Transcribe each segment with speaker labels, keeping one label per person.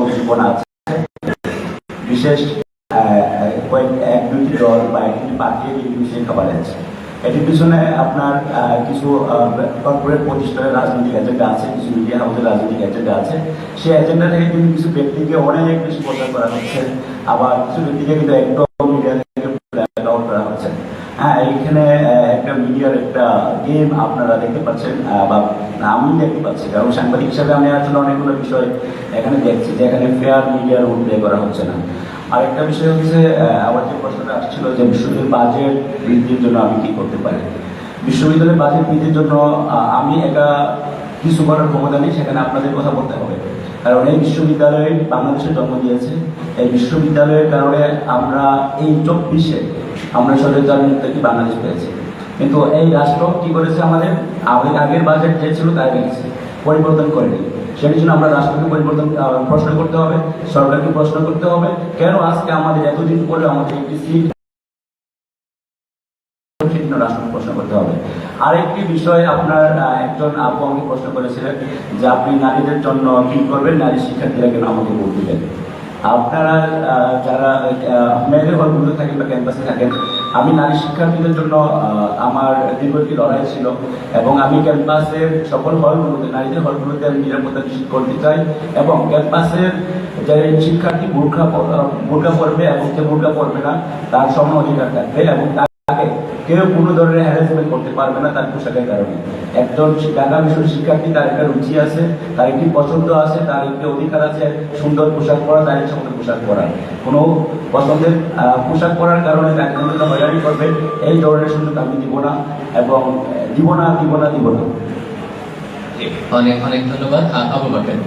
Speaker 1: উদ্দীপনা আছে বিশেষ দুটি দল বা এক দুটি এই খাবার এটির পিছনে আপনার কিছু কর্পোরেট প্রতিষ্ঠানের রাজনৈতিক এজেন্ডা আছে, কিছু মিডিয়া হাউসের রাজনৈতিক এজেন্ডা আছে। সেই এজেন্ডা থেকে কিন্তু কিছু ব্যক্তিকে অনেক বেশি প্রচার করা হচ্ছে। আবার কিছু ব্যক্তিকে কিন্তু একদম মিডিয়া থেকে করা হচ্ছে। হ্যাঁ এইখানে একটা মিডিয়ার একটা গেম আপনারা দেখতে পাচ্ছেন বা আমি দেখতে পাচ্ছি কারণ সাংবাদিক হিসাবে আমি আসলে অনেকগুলো বিষয় এখানে দেখছি যে এখানে ফেয়ার মিডিয়ার রোল করা হচ্ছে না। আরেকটা বিষয় হচ্ছে আমার যে প্রশ্নটা আসছিল যে বিশ্ববিদ্যালয়ের বাজেট বৃদ্ধির জন্য আমি কি করতে পারি? বিশ্ববিদ্যালয়ের বাজেট বৃদ্ধির জন্য আমি একা কিছু করার ক্ষমতা নেই, সেখানে আপনাদের কথা বলতে হবে। কারণ এই বিশ্ববিদ্যালয় বাংলাদেশে জন্ম দিয়েছে। এই বিশ্ববিদ্যালয়ের কারণে আমরা এই চব্বিশে আমরা স্বৈরাচার মুক্ত একটি বাংলাদেশ পেয়েছি। কিন্তু এই রাষ্ট্র কি করেছে আমাদের? আগের বাজেট যে ছিল তাই রেখেছে পরিবর্তন করেনি। সেটির জন্য আমরা রাষ্ট্রকে পরিবর্তন প্রশ্ন করতে হবে, সরকারকে প্রশ্ন করতে হবে, কেন আজকে আমাদের এতদিন পরে আমাদের একটি সিট আরেকটি বিষয় আপনার একজন আপু আমাকে প্রশ্ন করেছিলেন যে আপনি নারীদের জন্য কি করবেন? নারী শিক্ষার্থীরা কেন আমাকে ভোট দিবেন? আপনারা যারা মেয়েদের থাকেন বা ক্যাম্পাসে থাকেন, আমি নারী শিক্ষার্থীদের জন্য আমার দীর্ঘ লড়াই ছিল এবং আমি ক্যাম্পাসের সকল হলগুলোতে, নারীদের হলগুলোতে আমি নিরাপত্তা নিশ্চিত করতে চাই এবং ক্যাম্পাসের যে শিক্ষার্থী বোরখা বোরখা পড়বে এবং যে বোরখা পড়বে না, তার সম অধিকার থাকবে এবং তাকে কেউ কোনো ধরনের হ্যারাসমেন্ট করতে পারবে না তার পোশাকের কারণে। একজন ঢাকা মিশন শিক্ষার্থী, তার একটা রুচি আছে, তার একটি পছন্দ আছে, তার একটি অধিকার আছে, সুন্দর পোশাক পরা, তার ইচ্ছা পোশাক পরা। কোনো পছন্দের পোশাক পরার কারণে তাকে কোনো হয়রানি করবে, এই ধরনের সুযোগ আমি দিব না এবং দিব না দিব না দিব না।
Speaker 2: অনেক অনেক ধন্যবাদ। আবু বাকের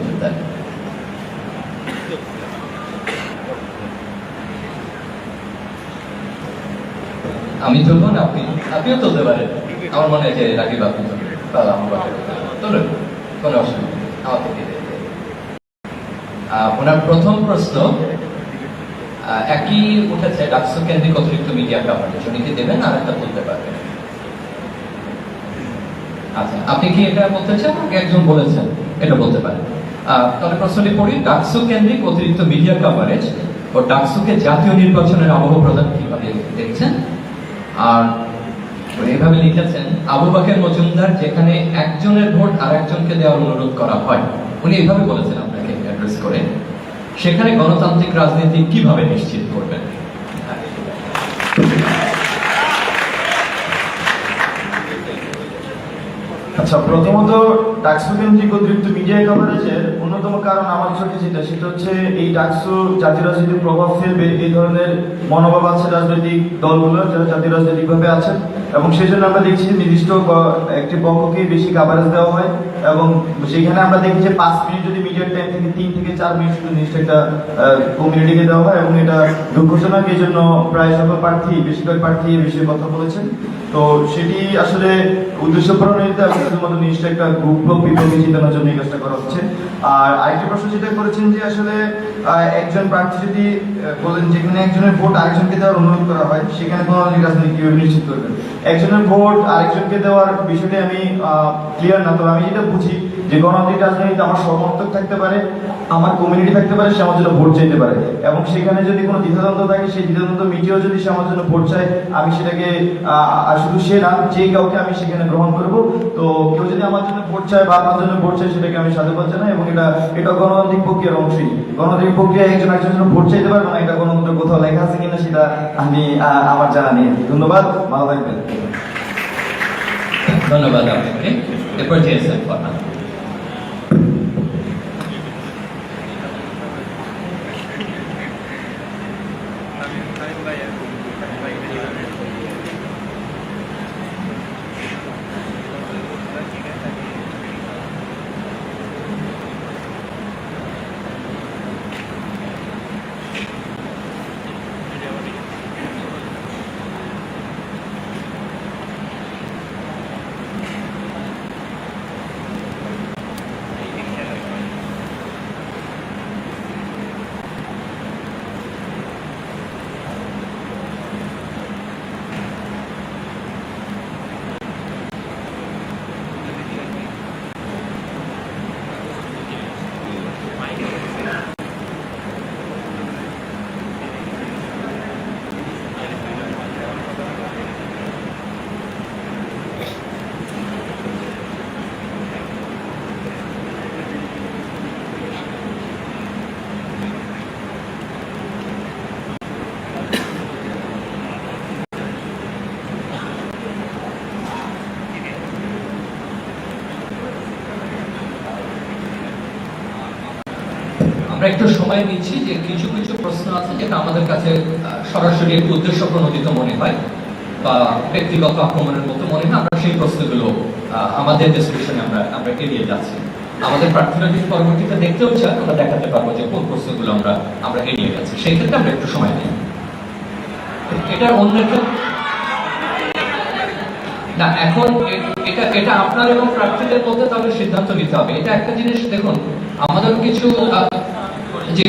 Speaker 2: আমি তুলব না আপনি, আপনিও তুলতে পারেন। আমার মনে হয় যে রাকিব, আপনি বাকের তুলুন কোনো অসুবিধা ওনার প্রথম প্রশ্ন একই উঠেছে ডাকসু কেন্দ্রিক অতিরিক্ত মিডিয়া কভারেজ দেবেন আর একটা তুলতে পারবেন? আচ্ছা আপনি কি এটা বলতে চান? একজন বলেছেন, এটা বলতে পারেন। তাহলে প্রশ্নটি পড়ি, ডাকসু কেন্দ্রিক অতিরিক্ত মিডিয়া কভারেজ ও ডাকসুকে জাতীয় নির্বাচনের আবহ প্রদান কীভাবে দেখছেন? আর এভাবে লিখেছেন, আবু বাকের মজুমদার যেখানে একজনের ভোট আর একজনকে দেওয়ার অনুরোধ করা হয়। উনি এভাবে বলেছেন আপনাকে অ্যাড্রেস করে। সেখানে গণতান্ত্রিক রাজনীতি কীভাবে নিশ্চিত করবেন?
Speaker 3: আচ্ছা প্রথমত ডাকসু কেন্দ্রিক অতিরিক্ত মিডিয়া কভারেজের অন্যতম কারণ আমার চোখে যেটা, সেটা হচ্ছে এই ডাকসু জাতীয় রাজনীতির প্রভাব ফেলবে এই ধরনের মনোভাব আছে রাজনৈতিক দলগুলো যারা জাতীয় রাজনৈতিকভাবে আছে এবং সেই জন্য আমরা দেখছি নির্দিষ্ট একটি পক্ষকে বেশি কাভারেজ দেওয়া হয়। এবং সেখানে আমরা দেখি যে পাঁচ মিনিট যদি মিডিয়ার টাইম থেকে তিন থেকে চার মিনিট শুধু নির্দিষ্ট একটা কমিউনিটিকে দেওয়া হয় এবং এটা দুঃখজনক এই জন্য প্রায় সকল প্রার্থী, বেশিরভাগ প্রার্থী এই বিষয়ে কথা বলেছেন। তো সেটি আসলে উদ্দেশ্য প্রণোদিত শুধুমাত্র নির্দিষ্ট একটা গ্রুপ অফ পিপলকে জিতানোর জন্য এই কাজটা করা হচ্ছে। আর আরেকটি প্রশ্ন যেটা করেছেন যে আসলে একজন প্রার্থী যদি বলেন যেখানে একজনের ভোট আরেকজনকে দেওয়ার অনুরোধ করা হয়, সেখানে কোনো রাজনীতি কীভাবে নিশ্চিত করবেন। একজনের ভোট আরেকজনকে দেওয়ার বিষয়টি আমি ক্লিয়ার না, তবে আমি যেটা বুঝি যে গণতান্ত্রিক রাজনীতিতে আমার সমর্থক থাকতে পারে, আমার কমিউনিটি থাকতে পারে, সে আমার জন্য ভোট চাইতে পারে। এবং সেখানে যদি কোনো দ্বিধাদ্বন্দ্ব থাকে, সেই দ্বিধাদ্বন্দ্ব মিটিয়েও যদি সে আমার জন্য ভোট চায়, আমি সেটাকে শুধু সে না, যে কাউকে আমি সেখানে গ্রহণ করব। তো কেউ যদি আমার জন্য ভোট চায় বা আমার জন্য ভোট চায়, সেটাকে আমি সাধুবাদ জানাই এবং এটা এটা গণতান্ত্রিক প্রক্রিয়ার অংশই। গণতান্ত্রিক প্রক্রিয়া একজন একজন জন্য ভোট চাইতে পারবে না, এটা গণতন্ত্র কোথাও লেখা আছে কিনা, সেটা আমি আমার জানা নেই। ধন্যবাদ, ভালো থাকবেন।
Speaker 2: ধন্যবাদ আপনাকে। The é importante. আমরা একটু সময় নিচ্ছি যে কিছু কিছু প্রশ্ন আছে যেটা আমাদের কাছে সরাসরি একটু উদ্দেশ্য প্রণোদিত মনে হয় বা ব্যক্তিগত আক্রমণের মতো মনে হয়। আমরা সেই প্রশ্নগুলো আমাদের ডিসকাশনে আমরা আমরা এড়িয়ে যাচ্ছি। আমাদের প্রার্থীরা যদি পরবর্তীতে দেখতেও চান, আমরা দেখাতে পারব যে কোন প্রশ্নগুলো আমরা আমরা এড়িয়ে যাচ্ছি। সেই ক্ষেত্রে আমরা একটু সময় নিই। এটা অন্য না, এখন এটা এটা আপনার এবং প্রার্থীদের মধ্যে তাহলে সিদ্ধান্ত নিতে হবে। এটা একটা জিনিস, দেখুন, আমাদের কিছু যে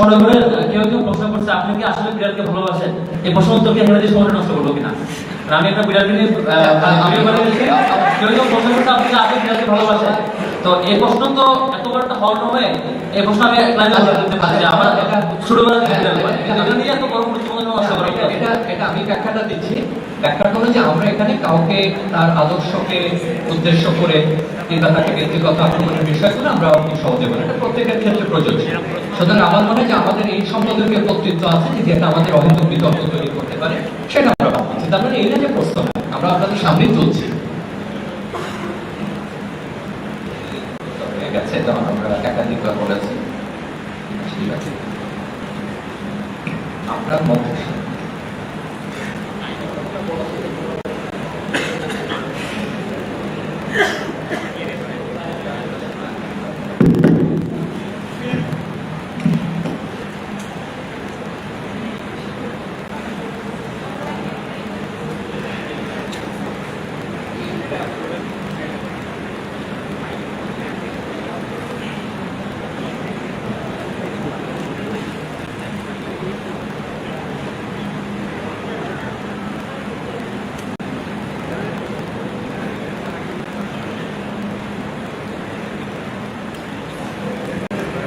Speaker 4: মনে করেন কেউ কেউ প্রশ্ন করছে, আপনি কি আসলে বিড়ালকে ভালোবাসেন? এই প্রশ্ন উত্তর কি আমরা সময় নষ্ট করব কিনা? আমি একটা বিড়ালকে নিয়ে ভিডিও করে কেউ কেউ প্রশ্ন করছে, আপনি আসলে বিড়ালকে ভালোবাসেন? তো এই প্রশ্ন তো এত বড় একটা হর্ন হয়ে এই প্রশ্ন আমি আমার ছোটবেলা থেকে নিয়ে এত বড় গুরুত্বপূর্ণ করা
Speaker 2: আমরা করে এটা প্রত্যেকের ক্ষেত্রে আমার মনে যে আমাদের এই সম্পর্কে কর্তৃত্ব আছে যদি এটা আমাদের অহেতুক বিতর্ক তৈরি করতে পারে, সেটা আমরা ভাবছি। তার মানে এই যে প্রশ্ন আমরা আপনাদের সামনে তুলছি হয়ে গেছে তখন আমরা একাধিকবার বলেছি ঠিক আছে আপনার মধ্যে
Speaker 4: আহ,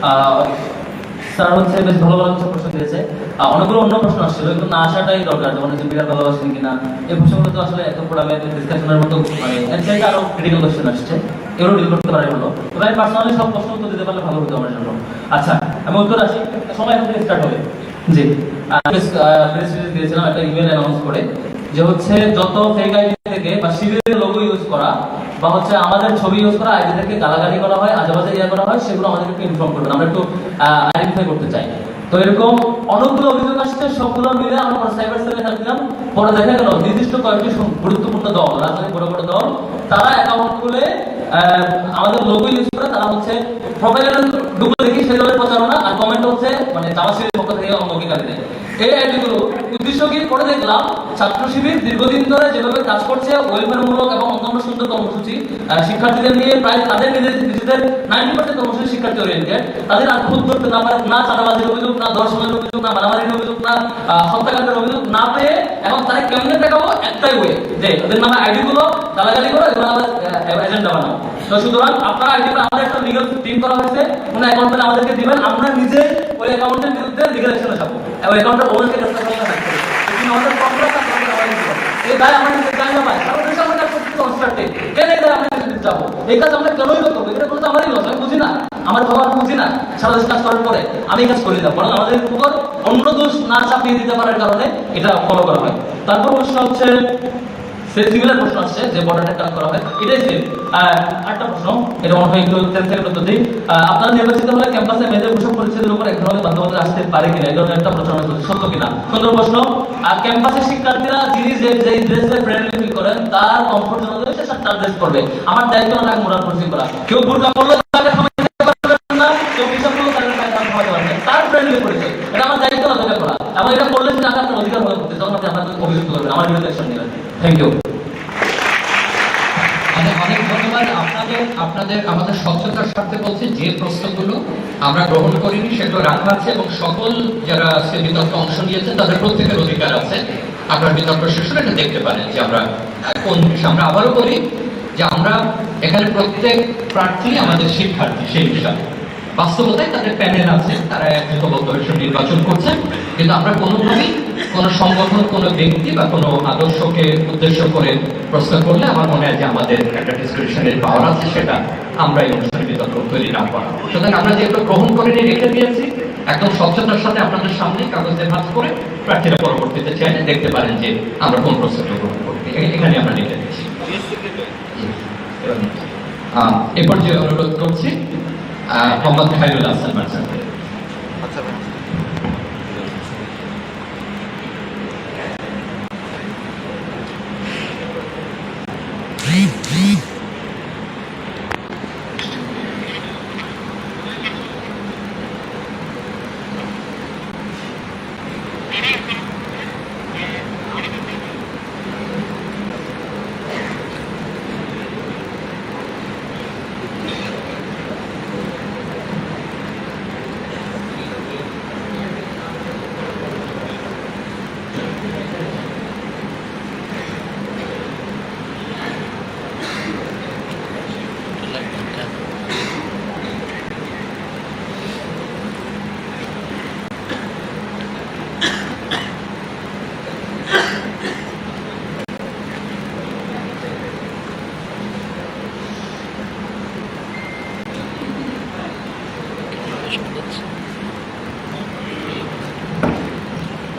Speaker 4: মানে আচ্ছা স্টার্ট একটা যে হচ্ছে যত ফেক আইডি থেকে বা শিবিরের লোগো ইউজ করা বা হচ্ছে আমাদের ছবি ইউজ করা আইডি থেকে গালাগালি করা হয়, আজেবাজে ইয়ে করা হয়, সেগুলো আমাদেরকে ইনফর্ম করবেন আমরা একটু আইডেন্টিফাই করতে চাই। তো এরকম অনেকগুলো অভিযোগ আসছে, সবগুলো মিলে আমরা সাইবার সেলে হেল্প দিলাম পরে দেখা গেল, নির্দিষ্ট কয়েকটি গুরুত্বপূর্ণ দল, রাজনৈতিক বড় বড় দল, তারা অ্যাকাউন্ট খুলে আমাদের লোগো ইউজ করে, তারা হচ্ছে প্রোফাইলে ঢুকে দেখি সেই প্রচারণা, আর কমেন্ট হচ্ছে মানে জামাশির পক্ষ থেকে অঙ্গীকারী দেয়। এই আইডিগুলো উদ্দেশ্য কি করে দেখলাম, ছাত্র শিবির দীর্ঘদিন ধরে যেভাবে কাজ করছে, ওয়েলফেয়ারমূলক এবং অন্যান্য সুন্দর কর্মসূচি শিক্ষার্থীদের নিয়ে প্রায় তাদের নিজেদের নাইনটি পার্সেন্ট কর্মসূচি শিক্ষার্থী ওরিয়েন্টেড তাদের আর খুদ ধরতে না পারে, না চাঁদাবাজির অভিযোগ, না ধর্ষণের অভিযোগ, না মারামারির অভিযোগ, না হত্যাকাণ্ডের অভিযোগ না পেয়ে এখন তারা কেমনে দেখাবো? একটাই ওয়ে যে ওদের নামে আইডি গুলো গালাগালি করো এগুলো আমাদের এজেন্ডা বানাও তো সুতরাং আপনার আমাদের একটা লিগাল টিম করা হয়েছে, কোনো অ্যাকাউন্ট আমাদেরকে দিবেন, আমরা নিজে ওই অ্যাকাউন্টের বিরুদ্ধে লিগাল অ্যাকশনে যাব। করতে আমাদের কন্ট্রাক্ট এই দায় আমাদের জানা না করতে কনস্ট্রাক্টে কেন এই দায় আমাদের দিতে এই কাজ আমরা কেনই এটা করতে আমারই লস আমি বুঝি না। আমার বাবা বুঝি না। সারা দেশ কাজ করার পরে আমি কাজ করে বরং আমাদের উপর অন্য দোষ না চাপিয়ে দিতে পারার কারণে এটা ফলো করা হয়। তারপর প্রশ্ন হচ্ছে সিমিলার প্রশ্ন আসছে যে বর্ডারটা কাজ করা হয়। এটাই সেম আরেকটা প্রশ্ন, এটা মনে হয় একটু দিই। আপনারা নির্বাচিত হলে ক্যাম্পাসে মেয়েদের পোশাক পরিচ্ছদের উপর এক ধরনের বাধ্যবাধকতা আসতে পারে কিনা? এই ধরনের একটা প্রচারণা চলছে। সত্য কিনা? সুন্দর প্রশ্ন আর ক্যাম্পাসের শিক্ষার্থীরা যিনি যে যে ড্রেসে ফ্রেন্ডলি ফিল করেন, তার কমফোর্ট জন্য সে তার ড্রেস করবে আমার দায়িত্ব না মোরাল পরিচয় করা। কেউ বোরকা করলে। তার ফ্রেন্ডলি পরিচয় এটা আমার দায়িত্ব না করা। এবং এটা করলে সেটা আপনার অধিকার মনে করতে তখন আপনি আপনাকে অভিযুক্ত করবেন। আমার বিরুদ্ধে অ্যাকশন নেবেন। থ্যাংক ইউ
Speaker 2: অনেক ধন্যবাদ আপনাদের আপনাদের আমাদের স্বচ্ছতার সাথে বলছে, যে প্রশ্নগুলো আমরা গ্রহণ করিনি সেগুলো রাখা আছে এবং সকল যারা আজকে বিতর্কে অংশ নিয়েছেন তাদের প্রত্যেকের অধিকার আছে। আপনার বিতর্ক শেষে এটা দেখতে পারেন যে আমরা কোন বিষয় আমরা আবারও বলি যে আমরা এখানে প্রত্যেক প্রার্থী আমাদের শিক্ষার্থী, সেই হিসাবে। বাস্তবতায় তাদের প্যানেল আছে তারা একতাবদ্ধ হিসেবে নির্বাচন করছেন। কিন্তু আমরা কোনোভাবেই কোনো সংগঠন কোনো ব্যক্তি বা কোনো আদর্শকে উদ্দেশ্য করে প্রশ্ন করলে আমার মনে হয় যে আমাদের একটা ডিসক্রিপশনের পাওয়ার আছে সেটা আমরা এই অনুষ্ঠানে বিতর্ক তৈরি না করা। সুতরাং আমরা যেগুলো গ্রহণ করে নিয়ে রেখে দিয়েছি একদম স্বচ্ছতার সাথে আপনাদের সামনে কাগজে ভাঁজ করে প্রার্থীরা পরবর্তীতে চাইলে দেখতে পারেন যে আমরা কোন প্রশ্নটা গ্রহণ করি। এখানে আমরা লিখে দিচ্ছি। আহ, এ পর্যায়ে অনুরোধ করছি মোহাম্মদ খাইরুল হাসান মার্জাকে Thank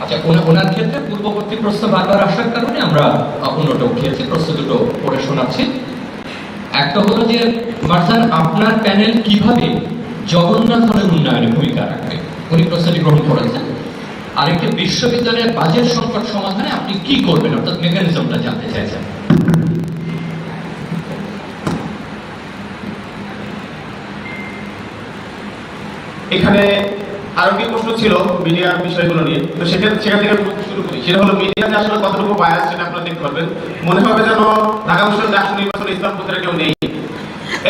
Speaker 2: আচ্ছা ওনার ক্ষেত্রে পূর্ববর্তী প্রশ্ন বারবার আসার কারণে আমরা অন্যটা উঠিয়েছি প্রশ্ন দুটো পড়ে শোনাচ্ছি। একটা হলো যে, মারজান, আপনার প্যানেল কীভাবে জগন্নাথ হলের উন্নয়নে ভূমিকা রাখবে? উনি প্রশ্নটি গ্রহণ করেছেন। আরেকটি বিশ্ববিদ্যালয়ের বাজেট সংকট সমাধানে আপনি কি করবেন? অর্থাৎ মেকানিজমটা জানতে চাইছেন।
Speaker 5: এখানে আরও কি প্রশ্ন ছিল মিডিয়ার বিষয়গুলো নিয়ে। তো সেখান সেখান থেকে শুরু করি। সেটা হলো, মিডিয়াতে আসলে কতটুকু বায়াস সেটা আপনারা দেখতে পারবেন মনে হবে যেন ঢাকা বিশ্ববিদ্যালয় আসন নির্বাচনে ইসলাম পত্রে কেউ নেই।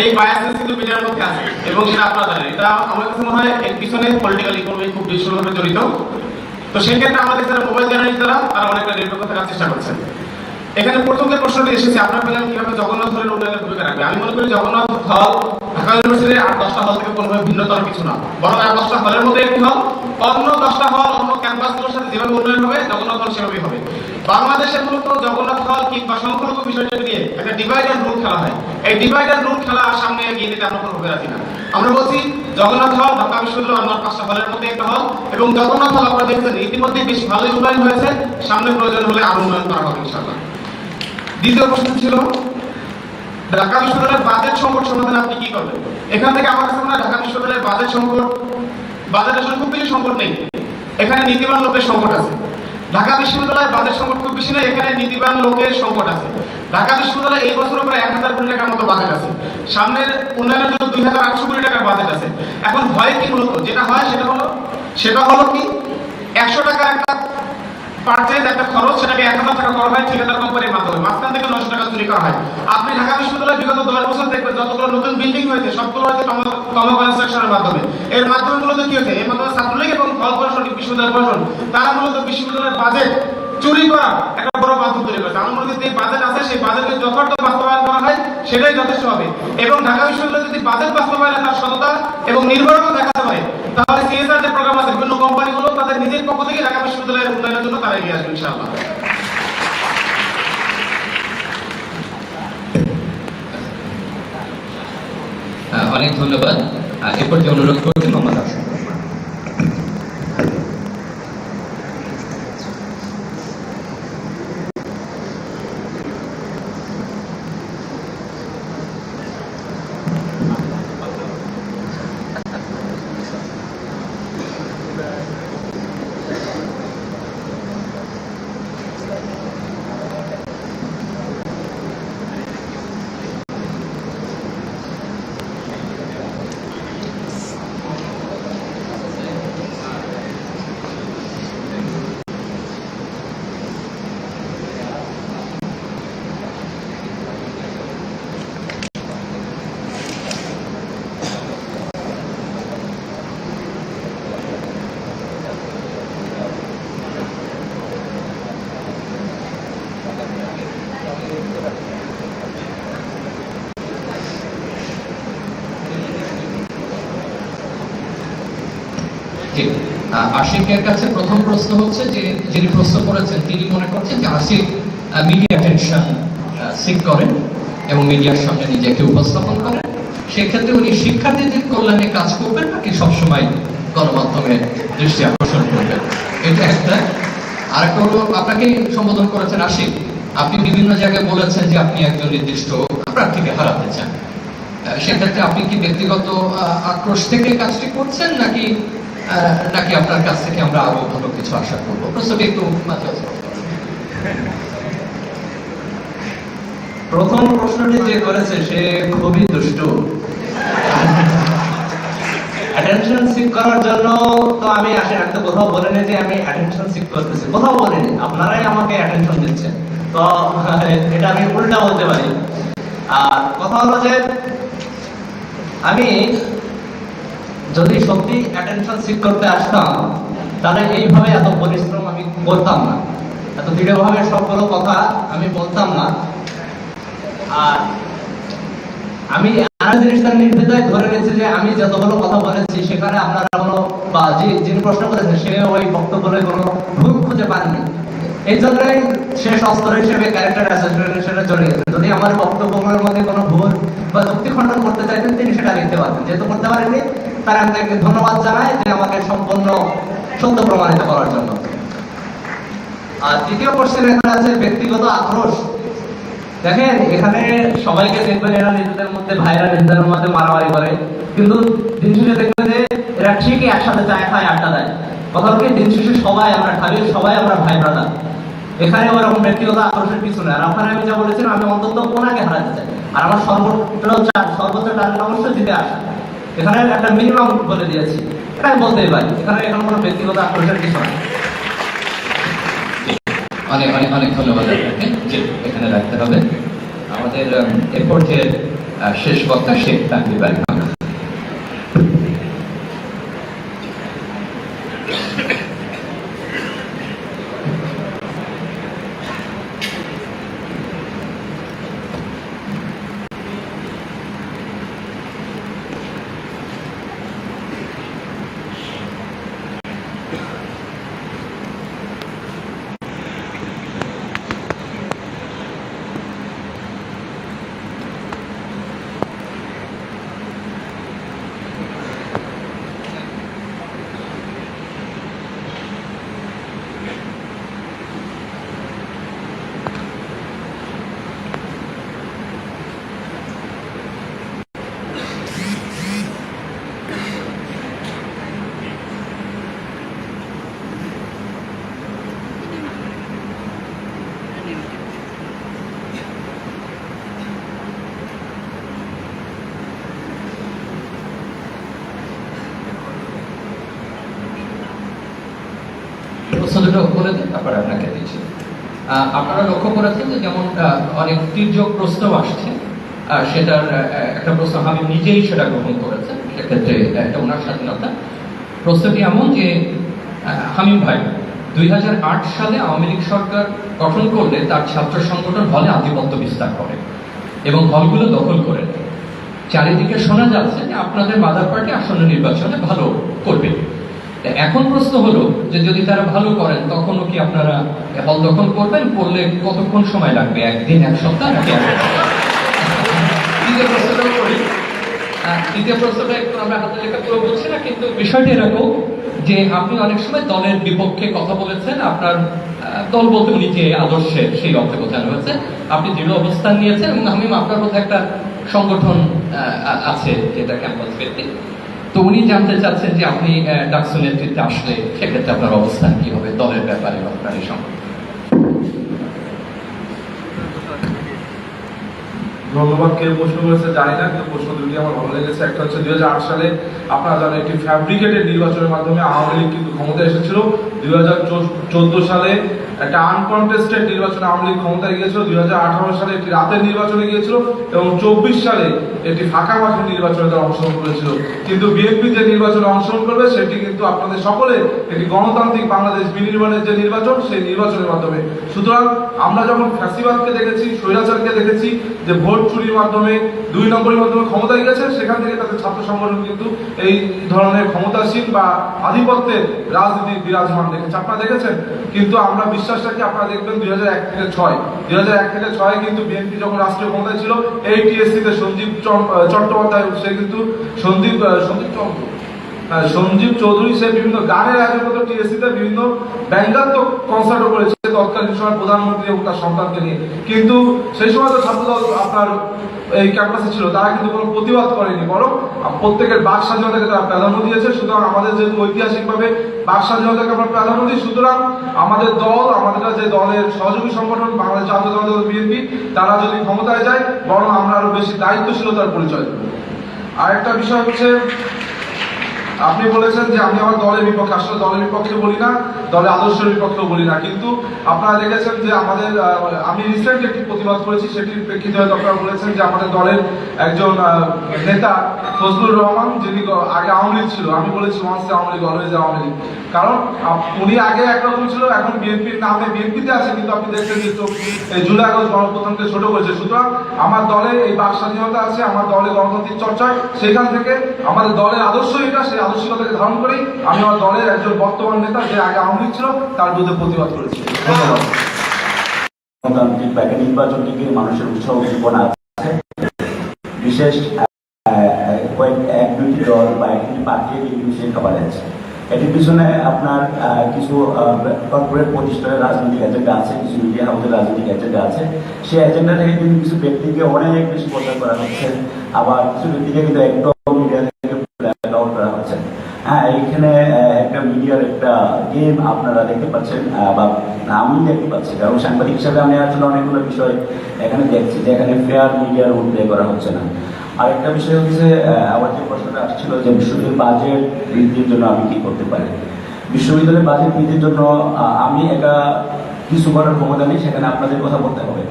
Speaker 5: এই বায়াসনেস কিন্তু মিডিয়ার মধ্যে আছে এবং সেটা আপনারা জানেন। এটা আমার কাছে মনে হয় এর পিছনে পলিটিক্যাল ইকোনমি খুব ভীষণভাবে জড়িত। তো সেক্ষেত্রে আমাদের যারা মোবাইল জার্নালিস্ট যারা তারা অনেকটা নির্ভর থাকার চেষ্টা করছেন। এখানে প্রথম যে প্রশ্নটি এসেছে, আপনার প্যানেল কীভাবে জগন্নাথ হলের উন্নয়নের ভূমিকা রাখবে? আমি মনে করি জগন্নাথ হল ঢাকা ইউনিভার্সিটির আট দশটা হল থেকে কোনোভাবে ভিন্নতর কিছু না। বরং আট দশটা হলের মধ্যে একটি হল। অন্য দশটা হল অন্য ক্যাম্পাসগুলোর সাথে যেভাবে উন্নয়ন হবে, জগন্নাথ হল সেভাবেই হবে। বাংলাদেশে মূলত জগন্নাথ হল কিংবা সংখ্যালঘু বিষয়টাকে নিয়ে একটা ডিভাইড অ্যান্ড রুল খেলা হয়। এই ডিভাইড অ্যান্ড রুল খেলা সামনে এগিয়ে নিতে আমরা কোনো রাজি না। আমরা বলছি, জগন্নাথ হল ঢাকা বিশ্ববিদ্যালয় অন্য পাঁচটা হলের মধ্যে একটা হল এবং জগন্নাথ হল আপনারা দেখছেন ইতিমধ্যে বেশ ভালোই উন্নয়ন হয়েছে। সামনে প্রয়োজন হলে আরও উন্নয়ন করা হবে ইনশাআল্লাহ। দ্বিতীয় প্রশ্ন ছিল, ঢাকা বিশ্ববিদ্যালয়ের বাজেট সংকট সমাধানে আপনি কি করবেন? এখান থেকে আমার কাছে মনে হয় ঢাকা বিশ্ববিদ্যালয়ের বাজেট সংকট বাজেট আসলে খুব বেশি সংকট নেই। এখানে নীতিবান লোকের সংকট আছে। ঢাকা বিশ্ববিদ্যালয়ের বাজেট সংকট খুব বেশি নেই, এখানে নীতিবান লোকের সংকট আছে। ঢাকা বিশ্ববিদ্যালয়ে এই বছর প্রায় এক হাজার কোটি টাকার মতো বাজেট আছে। সামনের উন্নয়নের জন্য দুই হাজার আটশো কোটি টাকার বাজেট আছে। এখন ভয় কি মূলত যেটা হয় সেটা হলো সেটা হলো কি? একশো টাকার একটা হয় হয়। এবং বাজেট চুরি করা একটা বড় মাধ্যম তৈরি করেছে। আমার যে বাজেট আছে, সেই বাজেটের যথার্থ বাস্তবায়ন করা হয়, সেটাই যথেষ্ট হবে। এবং ঢাকা বিশ্ববিদ্যালয় যদি বাজেট বাস্তবায়নে তার সততা এবং নির্ভরতা দেখাতে পারে তাহলে সিএসআর যে প্রোগ্রাম আছে, বিভিন্ন কোম্পানিগুলো তাদের নিজের পক্ষ থেকে ঢাকা বিশ্ববিদ্যালয়ের উন্নয়নের জন্য তারা এগিয়ে আসবে, ইনশাআল্লাহ।
Speaker 2: অনেক ধন্যবাদ। এরপর যে অনুরোধ করছি, মোহাম্মদ আশরাফ জি, আহ, আশিকের কাছে প্রথম প্রশ্ন হচ্ছে যে, যিনি প্রশ্ন করেছেন, তিনি মনে করছেন যে আশিক মিডিয়া অ্যাটেনশন সিক করেন এবং মিডিয়ার সামনে নিজেকে উপস্থাপন করেন। সেক্ষেত্রে উনি শিক্ষার্থীদের কল্যাণে কাজ করবেন নাকি সবসময় গণমাধ্যমে দৃষ্টি আকর্ষণ করবেন? এটা একটা। আরেকটা হলো আপনাকে সম্বোধন করেছেন আশিক। আপনি বিভিন্ন জায়গায় বলেছেন যে আপনি একজন নির্দিষ্ট প্রার্থীকে হারাতে চান। সেক্ষেত্রে আপনি কি ব্যক্তিগত আক্রোশ থেকে কাজটি করছেন নাকি নাকি আপনার কাছ থেকে আমরা আরও ভালো কিছু আশা করব? প্রশ্নটি একটু।
Speaker 6: প্রথম প্রশ্নটি যে করেছে, সে খুবই দুষ্টু। করার জন্য তো আমি আসে আমি তো কোথাও বলিনি যে আমি অ্যাটেনশন সিক করতেছি। কোথাও আপনারাই আমাকে অ্যাটেনশন দিচ্ছেন। তো, এটা আমি উল্টা বলতে পারি। আর কথা হলো যে, আমি যদি সত্যি অ্যাটেনশন সিক করতে আসতাম, তাহলে এইভাবে এত পরিশ্রম আমি করতাম না। এত দৃঢ়ভাবে সবগুলো কথা আমি বলতাম না। আর আমি আর জিনিসটা নির্ভেদায় ধরে নিয়েছি যে আমি যতগুলো কথা বলেছি, সেখানে আপনারা কোনো বা যে, যিনি প্রশ্ন করেছেন, সে ওই বক্তব্যের কোনো ভুল খুঁজে পাননি। এই জন্যই শেষ অস্ত্র হিসেবে ক্যারেক্টার চলে গেছে যদি আমার বক্তব্যের মধ্যে কোনো ভুল বা যুক্তি খণ্ডন করতে চাইতেন, তিনি সেটা লিখতে পারতেন। যেহেতু করতে পারেননি তার ধন্যবাদ জানাই যে আমাকে সম্পূর্ণ সত্য প্রমাণিত করার জন্য।
Speaker 2: আর তৃতীয় কোশ্চেন এখানে আছে ব্যক্তিগত আক্রোশ। দেখেন, এখানে সবাইকে দেখবেন এরা নিজেদের মধ্যে ভাইরা, নিজেদের মধ্যে মারামারি করে। কিন্তু দিন শেষে দেখবেন যে এরা ঠিকই একসাথে চায় খায়, আড্ডা দেয়। কথা হচ্ছে দিন শেষে সবাই আমরা ঠাবির সবাই আমরা ভাই ব্রাদার। এখানে ওরকম ব্যক্তিগত আক্রোশের কিছু নেই। আর ওখানে আমি যা বলেছিলাম, আমি অন্তত ওনাকে হারাতে চাই। আর আমার সর্বোচ্চ সর্বোচ্চ টার্গেট অবশ্যই জিতে আসা। এখানে একটা মিনিমাম বলে দিয়েছি। এটাই বলতেই পারি। এখানে এখন কোনো ব্যক্তিগত আক্রোশের কিছু নেই। অনেক অনেক অনেক ধন্যবাদ এখানে রাখতে হবে। আমাদের এরপর যে শেষ বক্তা শেখ তাকবির বাড়ি প্রশ্ন দুটো বলে আপনাকে দিচ্ছি আপনারা লক্ষ্য করেছেন যে যেমন অনেক তির্যক প্রশ্ন আসছে সেটার একটা প্রশ্ন আমি নিজেই সেটা গ্রহণ করেছেন। সেক্ষেত্রে একটা ওনার স্বাধীনতা। প্রশ্নটি এমন যে হামিম ভাই, দুই হাজার আট সালে আওয়ামী লীগ সরকার গঠন করলে তার ছাত্র সংগঠন হলে আধিপত্য বিস্তার করে এবং হলগুলো দখল করে। চারিদিকে শোনা যাচ্ছে যে আপনাদের মাদার পার্টি আসন্ন নির্বাচনে ভালো করবে। এখন প্রশ্ন হলো যে যদি তারা ভালো করেন, তখনও কি আপনারা হল দখল করবেন? করলে কতক্ষণ সময় লাগবে? একদিন, এক সপ্তাহ, নাকি করি। আমরা হাতে লেখা পুরো বলছি না, কিন্তু বিষয়টি এরকম যে আপনি অনেক সময় দলের বিপক্ষে কথা বলেছেন, আপনার দল বলতে আদর্শের, সেই হয়েছে। আপনি দৃঢ় অবস্থান নিয়েছেন এবং আমি আপনার মধ্যে একটা সংগঠন আছে, যেটা ক্যাম্পাস ভিত্তিক তো উনি জানতে চাচ্ছেন যে আপনি ডাকসু নেতৃত্বে আসলে সেক্ষেত্রে আপনার অবস্থান কি হবে, দলের ব্যাপারে আপনার এই
Speaker 7: ধন্যবাদ কে প্রশ্ন করেছে, জানি না, কিন্তু প্রশ্ন দুটি আমার ভালো লেগেছে। একটা হচ্ছে দুই হাজার আট সালে আপনারা জানেন একটি ফ্যাব্রিকেটেড নির্বাচনের মাধ্যমে আওয়ামী লীগ কিন্তু ক্ষমতায় এসেছিল। দুই হাজার চোদ্দ সালে একটা আনকন্টেস্টেড নির্বাচনে আওয়ামী লীগ ক্ষমতায় গিয়েছিল, দুই সালে একটি রাতের নির্বাচনে গিয়েছিল এবং চব্বিশ সালে একটি ফাঁকা মাঠের নির্বাচনে তারা অংশগ্রহণ করেছিল। কিন্তু বিএনপি যে নির্বাচনে অংশগ্রহণ করবে, সেটি কিন্তু আপনাদের সকলে একটি গণতান্ত্রিক বাংলাদেশ বিনির্মাণের যে নির্বাচন, সেই নির্বাচনের মাধ্যমে। সুতরাং আমরা যখন ফ্যাসিবাদকে দেখেছি, স্বৈরাচারকে দেখেছি, যে ভোট চুরির মাধ্যমে, দুই নম্বরের মাধ্যমে ক্ষমতায় গেছে সেখান থেকে তাদের ছাত্র সংগঠন কিন্তু এই ধরনের ক্ষমতাসীন বা আধিপত্যের রাজনীতি বিরাজমান দেখেছে। আপনারা দেখেছেন? কিন্তু আমরা বিশ্বাস কি আপনারা দেখবেন? দুই হাজার এক থেকে ছয়। দুই হাজার এক থেকে ছয় কিন্তু বিএনপি যখন রাষ্ট্রীয় ক্ষমতায় ছিল এই টিএসসিতে সঞ্জীব চট্টোপাধ্যায়, সে কিন্তু সন্দীপ সন্দীপ চন্দ্র। সঞ্জীব চৌধুরী সে বিভিন্ন গানের আয়োজন করতো টিএসসি তে বিভিন্ন ব্যঙ্গাত্মক কনসার্টও করেছে তৎকালীন সময় প্রধানমন্ত্রী এবং তার সন্তানকে নিয়ে। কিন্তু সেই সময় তো ছাত্রদল আপনার এই ক্যাম্পাসে ছিল, তারা কিন্তু কোনো প্রতিবাদ করেনি। বরং প্রত্যেকের বাক স্বাধীনতাকে তারা প্রাধান্য দিয়েছে। সুতরাং আমাদের যেহেতু ঐতিহাসিকভাবে বাক স্বাধীনতাকে আমরা প্রাধান্য দিই, সুতরাং আমাদের দল, আমাদের যে দলের সহযোগী সংগঠন, বাংলাদেশ জাতীয় দল বিএনপি, তারা যদি ক্ষমতায় যায়, বরং আমরা আরও বেশি দায়িত্বশীলতার পরিচয় আরেকটা বিষয় হচ্ছে আপনি বলেছেন যে আমি আমার দলের বিপক্ষে, আসলে দলের বিপক্ষে বলি না, দলের আদর্শের বিপক্ষেও বলি না। কিন্তু আপনারা দেখেছেন যে আমাদের আমি রিসেন্ট একটি প্রতিবাদ করেছি, সেটির প্রেক্ষিতে হয়তো আপনারা বলেছেন যে আমাদের দলের একজন নেতা ফজলুর রহমান, যিনি আগে আওয়ামী লীগ ছিল। আমি বলেছি ওয়ান্স আওয়ামী লীগ অলওয়েজ আওয়ামী লীগ। কারণ উনি আগে একরকম ছিল, এখন বিএনপির নামে বিএনপিতে আছে, কিন্তু আপনি দেখছেন যে তো- জুলাই আগস্ট গণপ্রধানকে ছোট করেছে। সুতরাং আমার দলে এই বাক স্বাধীনতা আছে, আমার দলে গণতান্ত্রিক চর্চায় সেখান থেকে আমাদের দলের আদর্শ এটা, সেই আদর্শিকতাকে ধারণ করেই আমি আমার দলের একজন বর্তমান নেতা যে আগে আওয়ামী ছিল, তার বিরুদ্ধে প্রতিবাদ করেছি।
Speaker 1: গণতান্ত্রিক বা একটা নির্বাচনটিকে মানুষের উৎসাহ উদ্দীপনা আছে। বিশেষ কয়েক, এক দল বা এটির পিছনে আপনার কিছু কর্পোরেট প্রতিষ্ঠানের রাজনৈতিক এজেন্ডা আছে, কিছু মিডিয়া হাউসের রাজনৈতিক এজেন্ডা আছে। সেই এজেন্ডা থেকে কিন্তু কিছু ব্যক্তিকে অনেক বেশি প্রচার করা হচ্ছে। আবার কিছু ব্যক্তিকে কিন্তু একদম মিডিয়া থেকে ব্ল্যাক আউট করা হচ্ছে হ্যাঁ এইখানে আহ, একটা মিডিয়ার একটা গেম আপনারা দেখতে পাচ্ছেন বা আমি দেখতে পাচ্ছি কারণ সাংবাদিক হিসাবে আমি আসলে অনেকগুলো বিষয় এখানে দেখছি যে এখানে ফেয়ার মিডিয়ার রোল প্লে করা হচ্ছে না। আরেকটা বিষয় হচ্ছে আমার যে প্রশ্নটা আসছিল যে বিশ্ববিদ্যালয়ের বাজেট বৃদ্ধির জন্য আমি কি করতে পারি? বিশ্ববিদ্যালয়ের বাজেট বৃদ্ধির জন্য আমি একা কিছু করার ক্ষমতা নেই, সেখানে আপনাদের কথা বলতে হবে।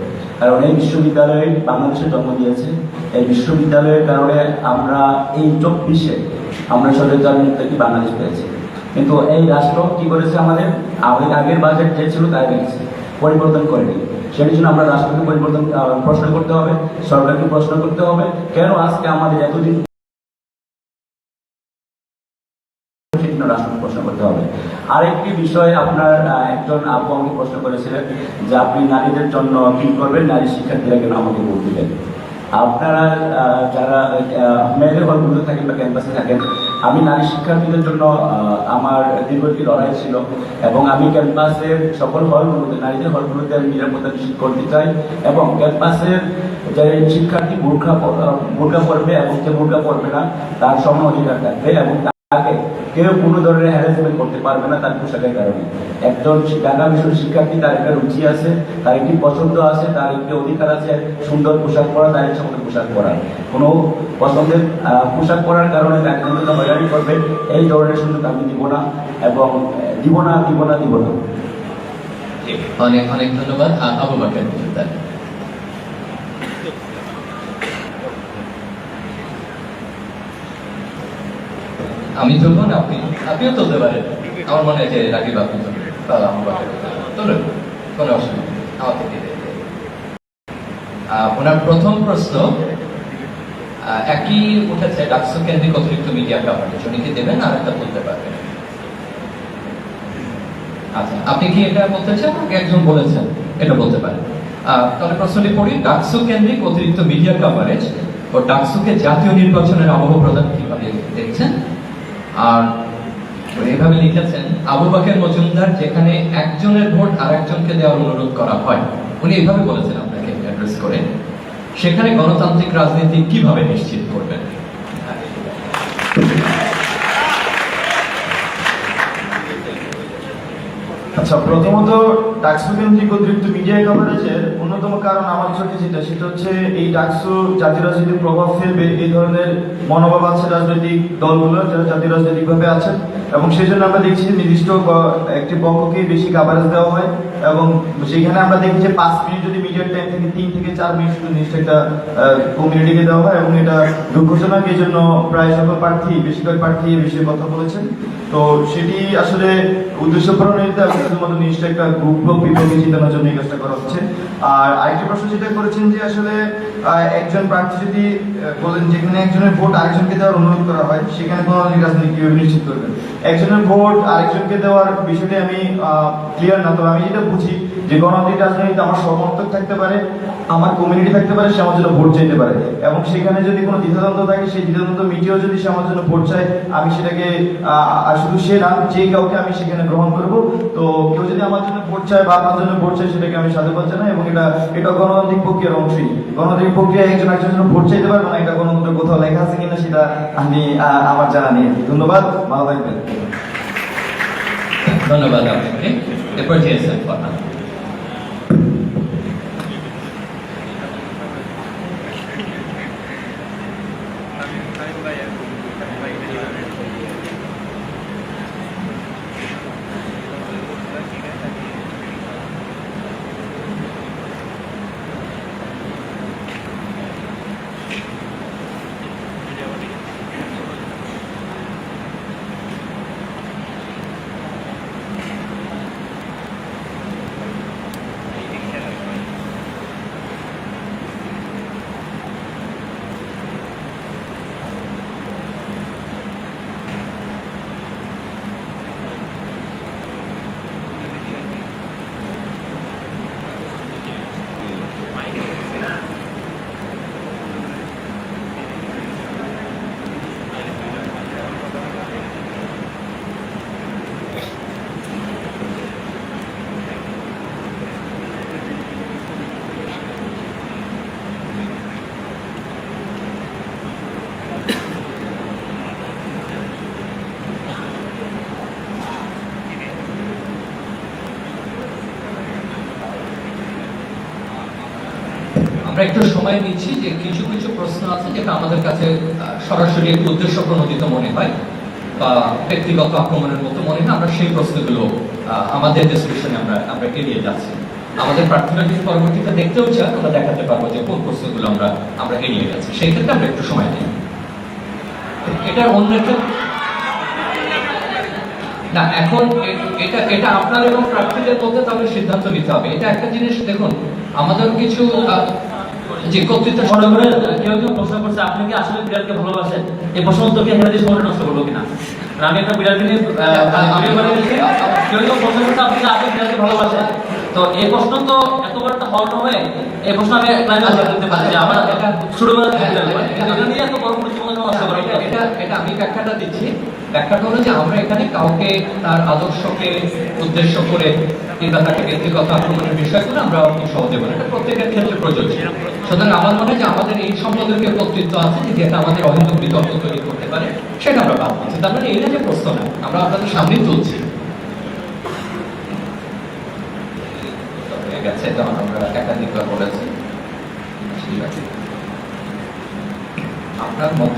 Speaker 1: কারণ এই বিশ্ববিদ্যালয় বাংলাদেশে জন্ম দিয়েছে। এই বিশ্ববিদ্যালয়ের কারণে আমরা এই চব্বিশে আমরা থেকে বাংলাদেশ পেয়েছি। কিন্তু এই রাষ্ট্র কি করেছে আমাদের? আমাদের আগের বাজেট যে ছিল তাই রেখেছে পরিবর্তন করেনি সেটার জন্য আমরা রাষ্ট্রকে পরিবর্তন প্রশ্ন করতে হবে, সরকারকে প্রশ্ন করতে হবে, কেন আজকে আমাদের এতদিন আরেকটি বিষয় আপনার একজন আপু আমাকে প্রশ্ন করেছিলেন যে আপনি নারীদের জন্য কি করবেন? নারী শিক্ষার্থীরা কেন আমাকে ভোট দিবেন আপনারা যারা মেয়েদের হলগুলোতে থাকেন বা ক্যাম্পাসে থাকেন আমি নারী শিক্ষার্থীদের জন্য আমার দীর্ঘ একটি লড়াই ছিল এবং আমি ক্যাম্পাসের সকল হলগুলোতে, নারীদের হলগুলোতে আমি নিরাপত্তা নিশ্চিত করতে চাই এবং ক্যাম্পাসের যে শিক্ষার্থী বোরখা বোরখা পড়বে এবং যে বোরখা পড়বে না, তার সম অধিকার থাকবে এবং তাকে কেউ কোনো ধরনের হ্যারাসমেন্ট করতে পারবে না তার পোশাকের কারণে। একজন ঢাকা মিশনের শিক্ষার্থী তার একটা রুচি আছে, তার একটি পছন্দ আছে, তার একটি অধিকার আছে, সুন্দর পোশাক পরা, তার ইচ্ছা মতো পোশাক পরা। কোনো পছন্দের পোশাক পরার কারণে তাকে কোনো হয়রানি করবে। এই ধরনের সুযোগ আমি দিব না এবং দিব না দিব না দিব না।
Speaker 2: অনেক অনেক ধন্যবাদ। আবু বাকের মজুমদার আমি তুলব না আপনি, আপনিও তুলতে পারেন। আমার মনে হয় যে রাকিব, আপনি তুলবেন তাহলে তুলুন কোনো অসুবিধা ওনার প্রথম প্রশ্ন একই উঠেছে ডাকসু কেন্দ্রিক অতিরিক্ত মিডিয়া দেবেন আর একটা তুলতে পারবেন? আচ্ছা আপনি কি এটা বলতে চান একজন বলেছেন? এটা বলতে পারেন। তাহলে প্রশ্নটি পড়ি, ডাকসু কেন্দ্রিক অতিরিক্ত মিডিয়া কভারেজ ও ডাকসুকে জাতীয় নির্বাচনের আবহ প্রদান কীভাবে দেখছেন? আর এভাবে লিখেছেন, আবু বাকের মজুমদার যেখানে একজনের ভোট আরেকজনকে দেওয়ার অনুরোধ করা হয়, উনি এভাবে বলেছেন আপনাকে অ্যাড্রেস করে। সেখানে গণতান্ত্রিক রাজনীতি কীভাবে নিশ্চিত করবেন?
Speaker 3: আচ্ছা প্রথমত ডাকসু কেন্দ্রিক অতিরিক্ত মিডিয়া কভারেজের অন্যতম কারণ আমার চোখে যেটা, সেটা হচ্ছে এই ডাকসু জাতীয় রাজনীতির প্রভাব ফেলবে, এই ধরনের মনোভাব আছে রাজনৈতিক দলগুলো যারা জাতীয় রাজনৈতিকভাবে আছেন। এবং সেই জন্য আমরা দেখছি নির্দিষ্ট একটি পক্ষকে বেশি কাভারেজ দেওয়া হয়। এবং সেখানে আমরা দেখি যে পাঁচ মিনিট যদি মিডিয়ার টাইম থেকে তিন থেকে চার মিনিট নির্দিষ্ট একটা কমিউনিটিকে দেওয়া হয় এবং এটা জন্য প্রায় সকল প্রার্থী, বেশিরভাগ প্রার্থী বিষয়ে কথা বলেছেন। তো সেটি আসলে উদ্দেশ্য শুধুমাত্র নির্দিষ্ট একটা গ্রুপ জিতানোর জন্য এই কাজটা করা হচ্ছে। আর আরেকটি প্রশ্ন যেটা করেছেন যে আসলে একজন প্রার্থী যদি বলেন যেখানে একজনের ভোট আরেকজনকে দেওয়ার অনুরোধ করা হয়, সেখানে কোনো রাজনীতি কীভাবে নিশ্চিত করবেন একজনের ভোট আরেকজনকে দেওয়ার বিষয়টি আমি ক্লিয়ার না। তবে আমি যেটা বুঝি যে গণতান্ত্রিক রাজনীতিতে আমার সমর্থক থাকতে পারে, আমার কমিউনিটি থাকতে পারে, সে আমার জন্য ভোট চাইতে পারে। এবং সেখানে যদি কোনো দ্বিধাদ্বন্দ্ব থাকে, সেই দ্বিধাদ্বন্দ্ব মিটিয়েও যদি সে আমার জন্য ভোট চায়, আমি সেটাকে শুধু সে না, যে কাউকে আমি সেখানে গ্রহণ করব। তো কেউ যদি আমার জন্য ভোট চায় বা আমার জন্য ভোট চায়, সেটাকে আমি সাধুবাদ জানাই এবং এটা এটা গণতান্ত্রিক প্রক্রিয়ার অংশই। গণতান্ত্রিক প্রক্রিয়া একজন একজনের জন্য ভোট চাইতে পারবে না, এটা গণতন্ত্র কোথাও লেখা আছে কিনা, সেটা আমি আমার জানা নেই। ধন্যবাদ, ভালো থাকবেন।
Speaker 2: ধন্যবাদ আপনাকে। এরপর জিএসএম ফরহাদ একটু সময় নিচ্ছি যে কিছু কিছু প্রশ্ন আছে যেটা আমাদের কাছে সরাসরি উদ্দেশ্য প্রণোদিত মনে হয় বা ব্যক্তিগত আক্রমণের মতো মনে হয়। আমরা সেই প্রশ্নগুলো আমাদের ডিসক্রিপশনে আমরা আমরা এড়িয়ে যাচ্ছি। আমাদের প্রার্থনা যদি পরবর্তীতে দেখতেও চান, আমরা দেখাতে পারব যে কোন প্রশ্নগুলো আমরা আমরা এড়িয়ে যাচ্ছি। সেই ক্ষেত্রে আমরা একটু সময় নিই। এটা অন্য একটা না, এখন এটা এটা আপনার এবং প্রার্থীদের মধ্যে তাহলে সিদ্ধান্ত নিতে হবে। এটা একটা জিনিস, দেখুন আমাদের কিছু যে কর্তৃত্ব
Speaker 4: মনে কেউ কেউ প্রশ্ন করছে, আপনি কি আসলে বিড়ালকে ভালোবাসেন? এই প্রশ্ন উত্তর কি এখানে দিয়ে সময় নষ্ট করব কিনা? আমি একটা বিড়ালকে নিয়ে কেউ কেউ প্রশ্ন করছে, আপনি কি আসলে বিড়ালকে ভালোবাসেন? তো এই প্রশ্ন তো এত বড় একটা হয়ে এই প্রশ্ন আমি দিতে পারি যে আমার এটা ছোটবেলা থেকে। কিন্তু এটা নিয়ে এত বড় নষ্ট করা
Speaker 2: এটা এটা এটা আমি ব্যাখ্যাটা দিচ্ছি। ব্যাখ্যাটা হলো যে আমরা এখানে কাউকে তার আদর্শকে উদ্দেশ্য করে কিংবা তাকে ব্যক্তিগত আক্রমণের বিষয় করে আমরা অতি সহজে বলি এটা প্রত্যেকের ক্ষেত্রে প্রযোজ্য। সুতরাং আমার মনে হয় যে আমাদের এই সম্পর্কে কর্তৃত্ব আছে যে যেটা আমাদের অহেতুক বিতর্ক তৈরি করতে পারে সেটা আমরা বাদ দিচ্ছি। তার মানে এইটা যে প্রশ্ন না আমরা আপনাদের সামনেই তুলছি ঠিক আছে এটা আমরা একাধিকবার বলেছি। ঠিক আছে। আপনার মত